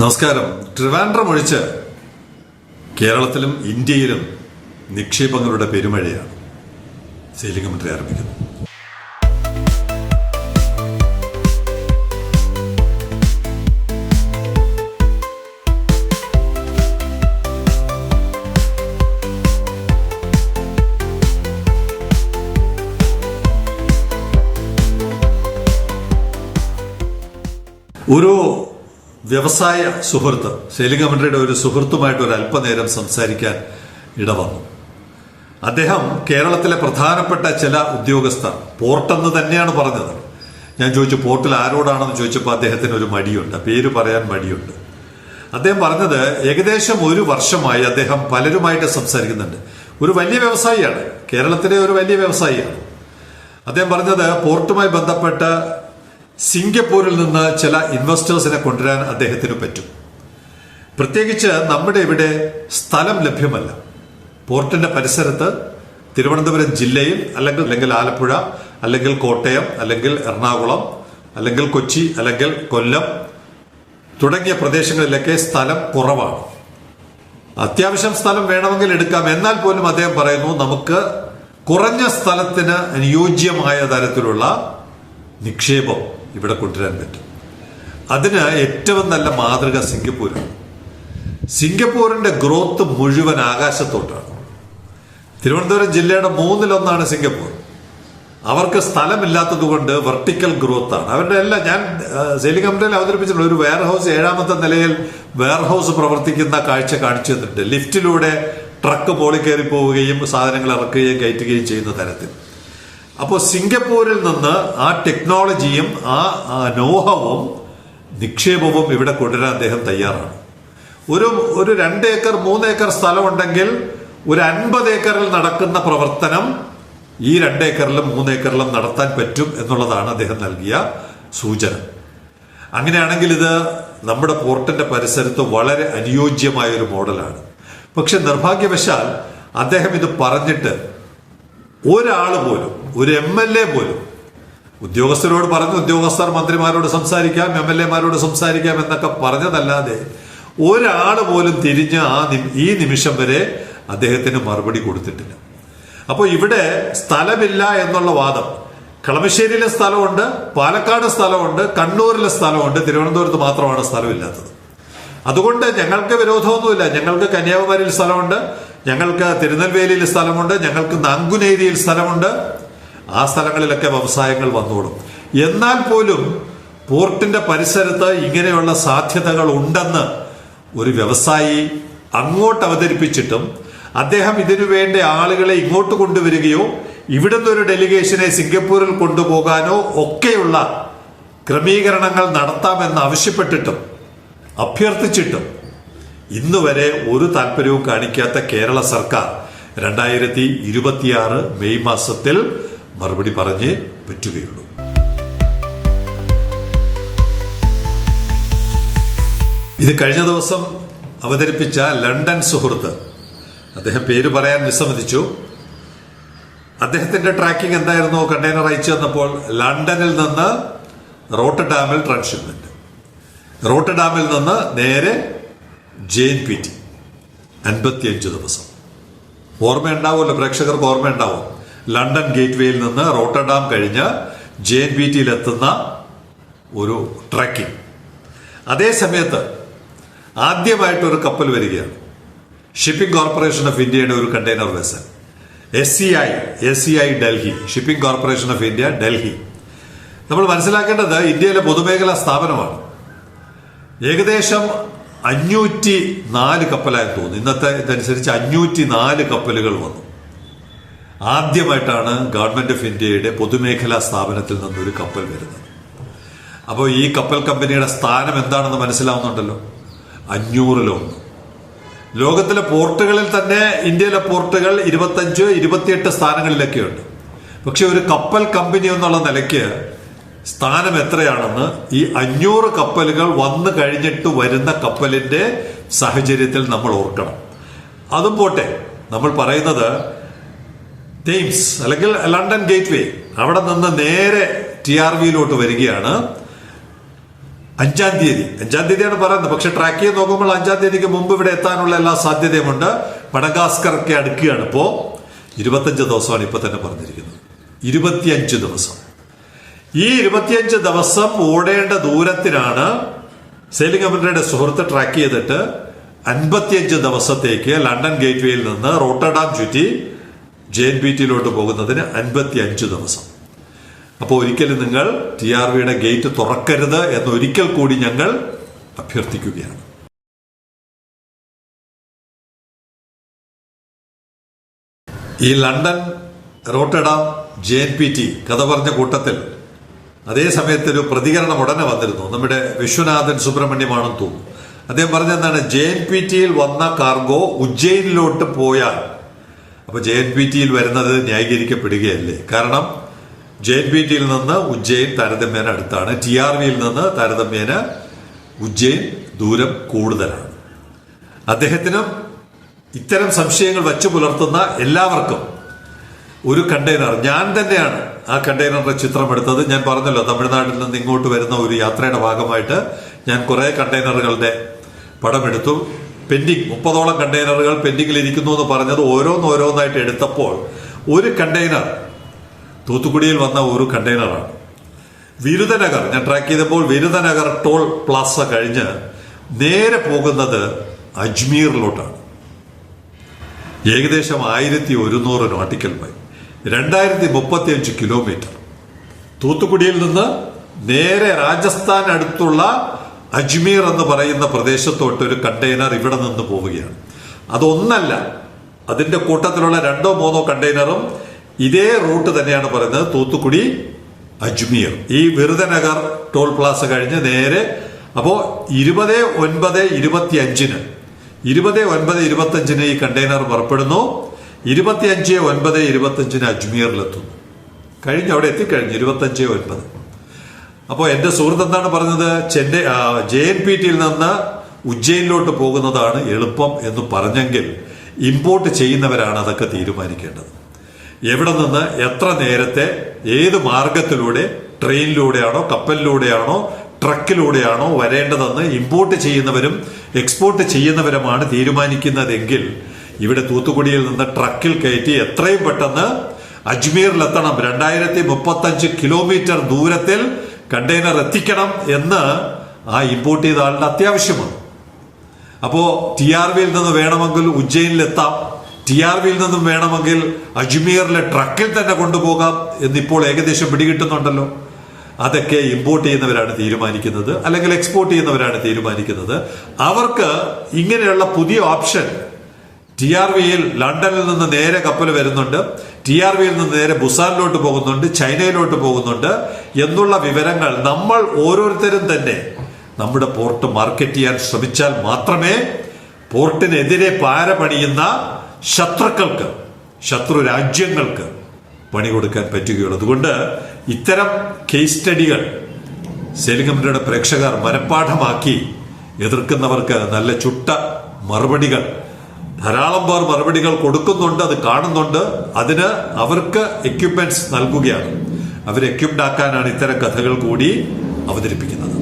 നമസ്കാരം. ട്രിവാൻഡ്രം ഒഴിച്ച് കേരളത്തിലും ഇന്ത്യയിലും നിക്ഷേപങ്ങളുടെ പെരുമഴയാണ് സെയിലിംഗ് മന്ത്രി ആരംഭിക്കുന്നു ഒരു വ്യവസായ സുഹൃത്ത് ശൈലിംഗമന്ത്രിയുടെ മന്ത്രിയുടെ ഒരു സുഹൃത്തുമായിട്ട് ഒരു അല്പനേരം സംസാരിക്കാൻ ഇടവന്നു. അദ്ദേഹം കേരളത്തിലെ പ്രധാനപ്പെട്ട ചില ഉദ്യോഗസ്ഥർ പോർട്ടെന്ന് തന്നെയാണ് പറഞ്ഞത്. ഞാൻ ചോദിച്ചു പോർട്ടിൽ ആരോടാണെന്ന് ചോദിച്ചപ്പോൾ അദ്ദേഹത്തിന് ഒരു മടിയുണ്ട് പേര് പറയാൻ മടിയുണ്ട്. അദ്ദേഹം പറഞ്ഞത് ഏകദേശം ഒരു വർഷമായി അദ്ദേഹം പലരുമായിട്ട് സംസാരിക്കുന്നുണ്ട്. ഒരു വലിയ വ്യവസായിയാണ് കേരളത്തിലെ ഒരു വലിയ വ്യവസായിയാണ്. അദ്ദേഹം പറഞ്ഞത് പോർട്ടുമായി ബന്ധപ്പെട്ട് സിംഗപ്പൂരിൽ നിന്ന് ചില ഇൻവെസ്റ്റേഴ്സിനെ കൊണ്ടുവരാൻ അദ്ദേഹത്തിന് പറ്റും. പ്രത്യേകിച്ച് നമ്മുടെ ഇവിടെ സ്ഥലം ലഭ്യമല്ല. പോർട്ടിന്റെ പരിസരത്ത് തിരുവനന്തപുരം ജില്ലയിൽ അല്ലെങ്കിൽ അല്ലെങ്കിൽ ആലപ്പുഴ അല്ലെങ്കിൽ കോട്ടയം അല്ലെങ്കിൽ എറണാകുളം അല്ലെങ്കിൽ കൊച്ചി അല്ലെങ്കിൽ കൊല്ലം തുടങ്ങിയ പ്രദേശങ്ങളിലൊക്കെ സ്ഥലം കുറവാണ്. അത്യാവശ്യം സ്ഥലം വേണമെങ്കിൽ എടുക്കാം. എന്നാൽ പോലും അദ്ദേഹം പറയുന്നു നമുക്ക് കുറഞ്ഞ സ്ഥലത്തിന് അനുയോജ്യമായ തരത്തിലുള്ള നിക്ഷേപം ഇവിടെ കൊണ്ടുവരാൻ പറ്റും. അതിന് ഏറ്റവും നല്ല മാതൃക സിംഗപ്പൂരാണ്. സിംഗപ്പൂരിന്റെ ഗ്രോത്ത് മുഴുവൻ ആകാശത്തോട്ടാണ്. തിരുവനന്തപുരം ജില്ലയുടെ മൂന്നിലൊന്നാണ് സിംഗപ്പൂർ. അവർക്ക് സ്ഥലമില്ലാത്തത് കൊണ്ട് വെർട്ടിക്കൽ ഗ്രോത്ത് ആണ് അവരുടെ എല്ലാം ഞാൻ സെയിലിംഗ് കമ്പനിയിൽ അവതരിപ്പിച്ചിട്ടുണ്ട്. ഒരു വെയർ ഹൗസ് ഏഴാമത്തെ നിലയിൽ വെയർ ഹൗസ് പ്രവർത്തിക്കുന്ന കാഴ്ച കാണിച്ചു തന്നിട്ടുണ്ട്. ലിഫ്റ്റിലൂടെ ട്രക്ക് പോളി കയറി പോവുകയും സാധനങ്ങൾ ഇറക്കുകയും കയറ്റുകയും ചെയ്യുന്ന തരത്തിൽ. അപ്പോൾ സിംഗപ്പൂരിൽ നിന്ന് ആ ടെക്നോളജിയും ആ നോഹവും നിക്ഷേപവും ഇവിടെ കൊണ്ടുവരാൻ അദ്ദേഹം തയ്യാറാണ്. ഒരു ഒരു രണ്ട് ഏക്കർ മൂന്ന് ഏക്കർ സ്ഥലമുണ്ടെങ്കിൽ ഒരു അൻപത് ഏക്കറിൽ നടക്കുന്ന പ്രവർത്തനം ഈ രണ്ട് ഏക്കറിലും മൂന്ന് ഏക്കറിലും നടത്താൻ പറ്റും എന്നുള്ളതാണ് അദ്ദേഹം നൽകിയ സൂചന. അങ്ങനെയാണെങ്കിൽ ഇത് നമ്മുടെ പോർട്ടിന്റെ പരിസരത്ത് വളരെ അനുയോജ്യമായ ഒരു മോഡലാണ്. പക്ഷെ നിർഭാഗ്യവശാൽ അദ്ദേഹം ഇത് പറഞ്ഞിട്ട് ഒരാൾ പോലും ഒരു എം എൽ എ പോലും ഉദ്യോഗസ്ഥരോട് പറഞ്ഞു ഉദ്യോഗസ്ഥർ മന്ത്രിമാരോട് സംസാരിക്കാം എം എൽ എമാരോട് സംസാരിക്കാം എന്നൊക്കെ പറഞ്ഞതല്ലാതെ ഒരാൾ പോലും തിരിഞ്ഞ് ആ ഈ നിമിഷം വരെ അദ്ദേഹത്തിന് മറുപടി കൊടുത്തിട്ടില്ല. അപ്പോൾ ഇവിടെ സ്ഥലമില്ല എന്നുള്ള വാദം. കളമശ്ശേരിയിലെ സ്ഥലമുണ്ട് പാലക്കാട് സ്ഥലമുണ്ട് കണ്ണൂരിലെ സ്ഥലമുണ്ട് തിരുവനന്തപുരത്ത് മാത്രമാണ് സ്ഥലമില്ലാത്തത്. അതുകൊണ്ട് ഞങ്ങൾക്ക് വിരോധമൊന്നുമില്ല. ഞങ്ങൾക്ക് കന്യാകുമാരിയിൽ സ്ഥലമുണ്ട് ഞങ്ങൾക്ക് തിരുനെൽവേലിയിൽ സ്ഥലമുണ്ട് ഞങ്ങൾക്ക് നങ്കുനേരിയിൽ സ്ഥലമുണ്ട്. ആ സ്ഥലങ്ങളിലൊക്കെ വ്യവസായങ്ങൾ വന്നോളും എന്നാൽ പോലും പോർട്ടിന്റെ പരിസരത്ത് ഇങ്ങനെയുള്ള സാധ്യതകൾ ഉണ്ടെന്ന് ഒരു വ്യവസായി അങ്ങോട്ട് അവതരിപ്പിച്ചിട്ടും അദ്ദേഹം ഇതിനു വേണ്ട ആളുകളെ ഇങ്ങോട്ട് കൊണ്ടുവരികയോ ഇവിടുന്ന് ഒരു ഡെലിഗേഷനെ സിംഗപ്പൂരിൽ കൊണ്ടുപോകാനോ ഒക്കെയുള്ള ക്രമീകരണങ്ങൾ നടത്താമെന്ന് ആവശ്യപ്പെട്ടിട്ടും അഭ്യർത്ഥിച്ചിട്ടും ഇന്നുവരെ ഒരു താല്പര്യവും കാണിക്കാത്ത കേരള സർക്കാർ രണ്ടായിരത്തി ഇരുപത്തിയാറ് മെയ് മാസത്തിൽ മറുപടി പറഞ്ഞേ പറ്റുകയുള്ളൂ. ഇത് കഴിഞ്ഞ ദിവസം അവതരിപ്പിച്ച ലണ്ടൻ സുഹൃത്ത് അദ്ദേഹം പേര് പറയാൻ വിസമ്മതിച്ചു. അദ്ദേഹത്തിന്റെ ട്രാക്കിംഗ് എന്തായിരുന്നു? കണ്ടെയ്നർ അയച്ചു തന്നപ്പോൾ ലണ്ടനിൽ നിന്ന് റോട്ട് ഡാമിൽ ട്രാൻസ്ഷിപ്മെന്റ് റോട്ടർഡാമിൽ നിന്ന് നേരെ ജെയിൻ പി ടി. അൻപത്തിയഞ്ച് ദിവസം. ഓർമ്മയുണ്ടാവുമല്ലോ പ്രേക്ഷകർക്ക് ഓർമ്മയുണ്ടാവും. ലണ്ടൻ ഗേറ്റ്വേയിൽ നിന്ന് റോട്ടർഡാം കഴിഞ്ഞ് ജെ എൻ ബി ടിയിലെത്തുന്ന ഒരു ട്രക്കിംഗ്. അതേ സമയത്ത് ആദ്യമായിട്ട് ഒരു കപ്പൽ വരികയാണ്. ഷിപ്പിംഗ് കോർപ്പറേഷൻ ഓഫ് ഇന്ത്യയുടെ ഒരു container vessel S C I S C I Delhi. Shipping corporation of India Delhi. നമ്മൾ മനസ്സിലാക്കേണ്ടത് ഇന്ത്യയിലെ പൊതുമേഖലാ സ്ഥാപനമാണ്. ഏകദേശം അഞ്ഞൂറ്റി നാല് കപ്പലായി തോന്നുന്നു. ഇന്നത്തെ ഇതനുസരിച്ച് അഞ്ഞൂറ്റി നാല് കപ്പലുകൾ വന്നു. ആദ്യമായിട്ടാണ് ഗവൺമെന്റ് ഓഫ് ഇന്ത്യയുടെ പൊതുമേഖലാ സ്ഥാപനത്തിൽ നിന്നൊരു കപ്പൽ വരുന്നത്. അപ്പോൾ ഈ കപ്പൽ കമ്പനിയുടെ സ്ഥാനം എന്താണെന്ന് മനസ്സിലാവുന്നുണ്ടല്ലോ? അഞ്ഞൂറിലൊന്ന് ലോകത്തിലെ പോർട്ടുകളിൽ തന്നെ ഇന്ത്യയിലെ പോർട്ടുകൾ ഇരുപത്തഞ്ച് ഇരുപത്തിയെട്ട് സ്ഥാനങ്ങളിലൊക്കെയുണ്ട്. പക്ഷെ ഒരു കപ്പൽ കമ്പനി എന്നുള്ള നിലയ്ക്ക് സ്ഥാനം എത്രയാണെന്ന് ഈ അഞ്ഞൂറ് കപ്പലുകൾ വന്നു കഴിഞ്ഞിട്ട് വരുന്ന കപ്പലിന്റെ സാഹചര്യത്തിൽ നമ്മൾ ഓർക്കണം. അതും പോട്ടെ നമ്മൾ പറയുന്നത് തെയിംസ് അല്ലെങ്കിൽ ലണ്ടൻ ഗേറ്റ് വേ അവിടെ നിന്ന് നേരെ ടി ആർ വിയിലോട്ട് വരികയാണ്. അഞ്ചാം തീയതി. അഞ്ചാം തീയതിയാണ് പറയുന്നത്. പക്ഷെ ട്രാക്ക് ചെയ്ത് നോക്കുമ്പോൾ അഞ്ചാം തീയതിക്ക് മുമ്പ് ഇവിടെ എത്താനുള്ള എല്ലാ സാധ്യതയുമുണ്ട്. മഡഗാസ്കറൊക്കെ അടുക്കുകയാണ് ഇപ്പോ. ഇരുപത്തഞ്ച് ദിവസമാണ് ഇപ്പൊ തന്നെ പറഞ്ഞിരിക്കുന്നത്. ഇരുപത്തിയഞ്ച് ദിവസം. ഈ ഇരുപത്തിയഞ്ച് ദിവസം ഓടേണ്ട ദൂരത്തിനാണ് സെയിലിംഗ് കമ്പനിയുടെ സുഹൃത്ത് ട്രാക്ക് ചെയ്തിട്ട് അൻപത്തിയഞ്ച് ദിവസത്തേക്ക് ലണ്ടൻ ഗേറ്റ്വേയിൽ നിന്ന് റോട്ടർഡാം ചുറ്റി ജെ എൻ ബി ടിയിലോട്ട് പോകുന്നതിന് അൻപത്തി അഞ്ച് ദിവസം. അപ്പോൾ ഒരിക്കലും നിങ്ങൾ ടി ആർ വിയുടെ ഗേറ്റ് തുറക്കരുത് എന്ന് ഒരിക്കൽ കൂടി ഞങ്ങൾ അഭ്യർത്ഥിക്കുകയാണ്. ഈ London Rotterdam J N P T കഥ പറഞ്ഞ കൂട്ടത്തിൽ അതേ സമയത്ത് ഒരു പ്രതികരണം ഉടനെ വന്നിരുന്നു. നമ്മുടെ വിശ്വനാഥൻ സുബ്രഹ്മണ്യമാണെന്ന് തോന്നുന്നു. അദ്ദേഹം പറഞ്ഞെന്താണ് ജെ എൻ പി ടിയിൽ വന്ന കാർഗോ ഉജ്ജയിനിലോട്ട് പോയാൽ അപ്പൊ ജെ എൻ പി ടിയിൽ വരുന്നത് ന്യായീകരിക്കപ്പെടുകയല്ലേ? കാരണം ജെ എൻ പി ടിയിൽ നിന്ന് ഉജ്ജയിൻ താരതമ്യേന അടുത്താണ്. ടി ആർ വിയിൽ നിന്ന് താരതമ്യേന ഉജ്ജയിൻ ദൂരം കൂടുതലാണ്. അദ്ദേഹത്തിനും ഇത്തരം സംശയങ്ങൾ വച്ചു പുലർത്തുന്ന എല്ലാവർക്കും ഒരു കണ്ടെയ്നർ ഞാൻ തന്നെയാണ് ആ കണ്ടെയ്നറിന്റെ ചിത്രം എടുത്തത്. ഞാൻ പറഞ്ഞല്ലോ തമിഴ്നാട്ടിൽ നിന്ന് ഇങ്ങോട്ട് വരുന്ന ഒരു യാത്രയുടെ ഭാഗമായിട്ട് ഞാൻ കുറേ കണ്ടെയ്നറുകളുടെ പടമെടുത്തു പെൻഡിങ് മുപ്പതോളം കണ്ടെയ്നറുകൾ പെൻഡിങ്ങിൽ ഇരിക്കുന്നു എന്ന് പറഞ്ഞത് ഓരോന്നോരോന്നായിട്ട് എടുത്തപ്പോൾ ഒരു കണ്ടെയ്നർ തൂത്തുക്കുടിയിൽ വന്ന ഒരു കണ്ടെയ്നറാണ്. വിരുദനഗർ ഞാൻ ട്രാക്ക് ചെയ്തപ്പോൾ വിരുദനഗർ ടോൾ പ്ലാസ കഴിഞ്ഞ് നേരെ പോകുന്നത് അജ്മീറിലോട്ടാണ്. ഏകദേശം ആയിരത്തി ഒരുന്നൂറ് നോട്ടിക്കൽ മൈൽ രണ്ടായിരത്തി മുപ്പത്തി അഞ്ച് കിലോമീറ്റർ. തൂത്തുക്കുടിയിൽ നിന്ന് നേരെ രാജസ്ഥാൻ അടുത്തുള്ള അജ്മീർ എന്ന് പറയുന്ന പ്രദേശത്തോട്ട് ഒരു കണ്ടെയ്നർ ഇവിടെ നിന്ന് പോവുകയാണ്. അതൊന്നല്ല അതിന്റെ കൂട്ടത്തിലുള്ള രണ്ടോ മൂന്നോ കണ്ടെയ്നറും ഇതേ റൂട്ട് തന്നെയാണ് പറയുന്നത് തൂത്തുക്കുടി അജ്മീർ. ഈ വിരുദനഗർ ടോൾ പ്ലാസ കഴിഞ്ഞ് നേരെ അപ്പോ ഇരുപത് ഒൻപത് ഇരുപത്തി അഞ്ചിന് ഇരുപത് ഒൻപത് ഇരുപത്തി അഞ്ചിന് ഈ കണ്ടെയ്നർ പുറപ്പെടുന്നു ഇരുപത്തി അഞ്ച് ഒൻപത് ഇരുപത്തി അഞ്ചിന് അജ്മീറിലെത്തുന്നു. കഴിഞ്ഞ് അവിടെ എത്തിക്കഴിഞ്ഞു ഇരുപത്തഞ്ച് ഒൻപത്. അപ്പോൾ എന്റെ സുഹൃത്ത് എന്താണ് പറഞ്ഞത്? ചെന്നൈ ജെ എൻ പി ടിയിൽ നിന്ന് ഉജ്ജയിനിലോട്ട് പോകുന്നതാണ് എളുപ്പം എന്ന് പറഞ്ഞെങ്കിൽ ഇമ്പോർട്ട് ചെയ്യുന്നവരാണ് അതൊക്കെ തീരുമാനിക്കേണ്ടത്. എവിടെ നിന്ന് എത്ര നേരത്തെ ഏത് മാർഗത്തിലൂടെ ട്രെയിനിലൂടെയാണോ കപ്പലിലൂടെയാണോ ട്രക്കിലൂടെയാണോ വരേണ്ടതെന്ന് ഇമ്പോർട്ട് ചെയ്യുന്നവരും എക്സ്പോർട്ട് ചെയ്യുന്നവരുമാണ് തീരുമാനിക്കുന്നതെങ്കിൽ ഇവിടെ തൂത്തുക്കുടിയിൽ നിന്ന് ട്രക്കിൽ കയറ്റി എത്രയും പെട്ടെന്ന് അജ്മീറിലെത്തണം. രണ്ടായിരത്തി മുപ്പത്തഞ്ച് കിലോമീറ്റർ ദൂരത്തിൽ കണ്ടെയ്നർ എത്തിക്കണം എന്ന് ആ ഇമ്പോർട്ട് ചെയ്ത ആളുടെ അത്യാവശ്യമാണ്. അപ്പോ ടി ആർ വിയിൽ നിന്ന് വേണമെങ്കിൽ ഉജ്ജയിനിലെത്താം ടി ആർ വിയിൽ നിന്നും വേണമെങ്കിൽ അജ്മീറിലെ ട്രക്കിൽ തന്നെ കൊണ്ടുപോകാം എന്നിപ്പോൾ ഏകദേശം പിടികിട്ടുന്നുണ്ടല്ലോ. അതൊക്കെ ഇമ്പോർട്ട് ചെയ്യുന്നവരാണ് തീരുമാനിക്കുന്നത്. അല്ലെങ്കിൽ എക്സ്പോർട്ട് ചെയ്യുന്നവരാണ് തീരുമാനിക്കുന്നത്. അവർക്ക് ഇങ്ങനെയുള്ള പുതിയ ഓപ്ഷൻ ടി ആർ വിയിൽ ലണ്ടനിൽ നിന്ന് നേരെ കപ്പൽ വരുന്നുണ്ട്. ടി ആർ വിയിൽ നിന്ന് നേരെ ബുസാനിലോട്ട് പോകുന്നുണ്ട്. ചൈനയിലോട്ട് പോകുന്നുണ്ട്. എന്നുള്ള വിവരങ്ങൾ നമ്മൾ ഓരോരുത്തരും തന്നെ നമ്മുടെ പോർട്ട് മാർക്കറ്റ് ചെയ്യാൻ ശ്രമിച്ചാൽ മാത്രമേ പോർട്ടിനെതിരെ പാര പണിയുന്ന ശത്രുക്കൾക്ക് ശത്രു രാജ്യങ്ങൾക്ക് പണി കൊടുക്കാൻ പറ്റുകയുള്ളൂ. അതുകൊണ്ട് ഇത്തരം കേസ് സ്റ്റഡികൾ സേലിംഗമിന്റെ പ്രേക്ഷകർ മനഃപ്പാഠമാക്കി എതിർക്കുന്നവർക്ക് നല്ല ചുട്ട മറുപടികൾ ധാരാളം പേർ മറുപടികൾ കൊടുക്കുന്നുണ്ട് അത് കാണുന്നുണ്ട്. അതിന് അവർക്ക് എക്യുപ്മെന്റ്സ് നൽകുകയാണ്. അവർ എക്യുപ്ഡ് ആക്കാനാണ് ഇത്തരം കഥകൾ കൂടി അവതരിപ്പിക്കുന്നത്.